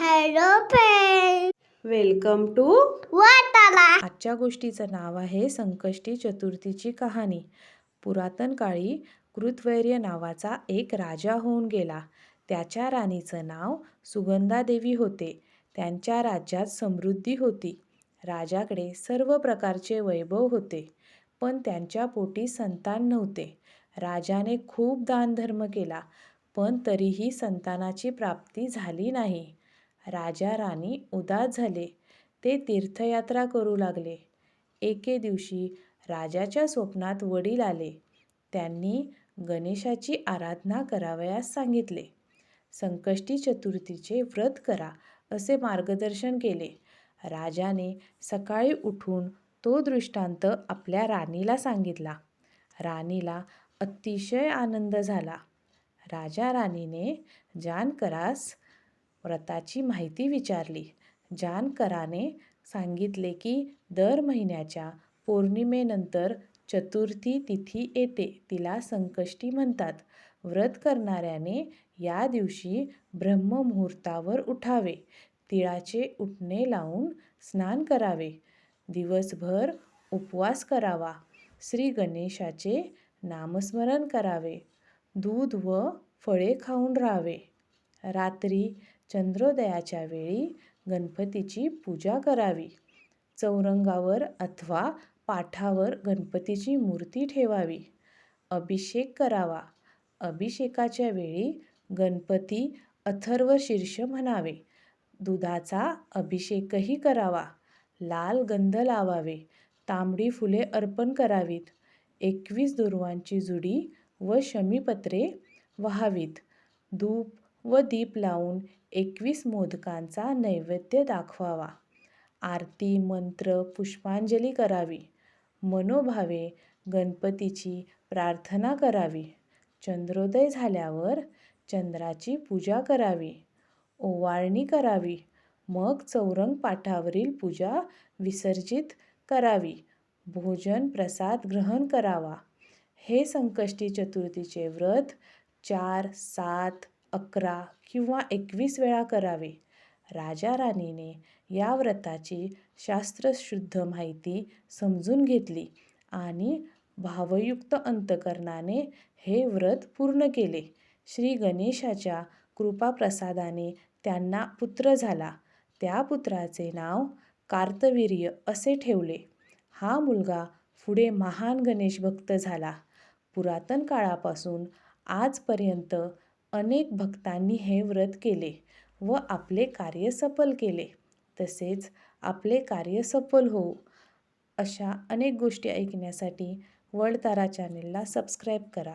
Hello friend welcome to वाटाला आजच्या गोष्टीचं नाव आहे संकष्टी चतुर्थीची कहाणी. पुरातन काळी कृतवैर्य नावाचा एक राजा होऊन गेला. त्याच्या राणीचं नाव सुगंधादेवी होते. त्यांच्या राज्यात समृद्धी होती. राजाकडे सर्व प्रकारचे वैभव होते पण त्यांच्या पोटी संतान नव्हते. राजाने खूप दानधर्म केला पण तरीही संतानाची प्राप्ती झाली नाही. राजा राणी उदास झाले. ते तीर्थयात्रा करू लागले. एके दिवशी राजाच्या स्वप्नात वडील आले. त्यांनी गणेशाची आराधना करावयास सांगितले. संकष्टी चतुर्थीचे व्रत करा असे मार्गदर्शन केले. राजाने सकाळी उठून तो दृष्टांत आपल्या राणीला सांगितला. राणीला अतिशय आनंद झाला. राजा राणीने जानकरास व्रताची माहिती विचारली. जानकराने सांगितले की दर महिन्याच्या पौर्णिमेनंतर चतुर्थी तिथी येते तिला संकष्टी म्हणतात. व्रत करणाऱ्याने या दिवशी ब्रह्ममुहूर्तावर उठावे. तिळाचे उठणे लावून स्नान करावे. दिवसभर उपवास करावा. श्री गणेशाचे नामस्मरण करावे. दूध व फळे खाऊन राहावे. रात्री चंद्रोदयाच्या वेळी गणपतीची पूजा करावी. चौरंगावर अथवा पाठावर गणपतीची मूर्ती ठेवावी. अभिषेक करावा. अभिषेकाच्या वेळी गणपती अथर्व शीर्ष म्हणावे. दुधाचा अभिषेकही करावा. लाल गंध लावावे. तांबडी फुले अर्पण करावीत. एकवीस दुर्वांची जुडी व शमीपत्रे व्हावीत. धूप व दीप लावून एकवीस मोदकांचा नैवेद्य दाखवावा. आरती मंत्र पुष्पांजली करावी. मनोभावे गणपतीची प्रार्थना करावी. चंद्रोदय झाल्यावर चंद्राची पूजा करावी. ओवाळणी करावी. मग चौरंग पाठावरील पूजा विसर्जित करावी. भोजन प्रसाद ग्रहण करावा. हे संकष्टी चतुर्थीचे व्रत चार सात अकरा किंवा एकवीस वेळा करावे. राजा राणीने या व्रताची शास्त्रशुद्ध माहिती समजून घेतली आणि भावयुक्त अंतकरणाने हे व्रत पूर्ण केले. श्री गणेशाच्या कृपाप्रसादाने त्यांना पुत्र झाला. त्या पुत्राचे नाव कार्तवीर्य असे ठेवले. हा मुलगा पुढे महान गणेश भक्त झाला. पुरातन काळापासून आजपर्यंत अनेक भक्तांनी हे व्रत केले व आपले कार्य सफल केले. तसेच आपले कार्य सफल होऊ अशा अनेक गोष्टी ऐकण्यासाठी वर्ल्ड तारा चॅनेलला सबस्क्राईब करा.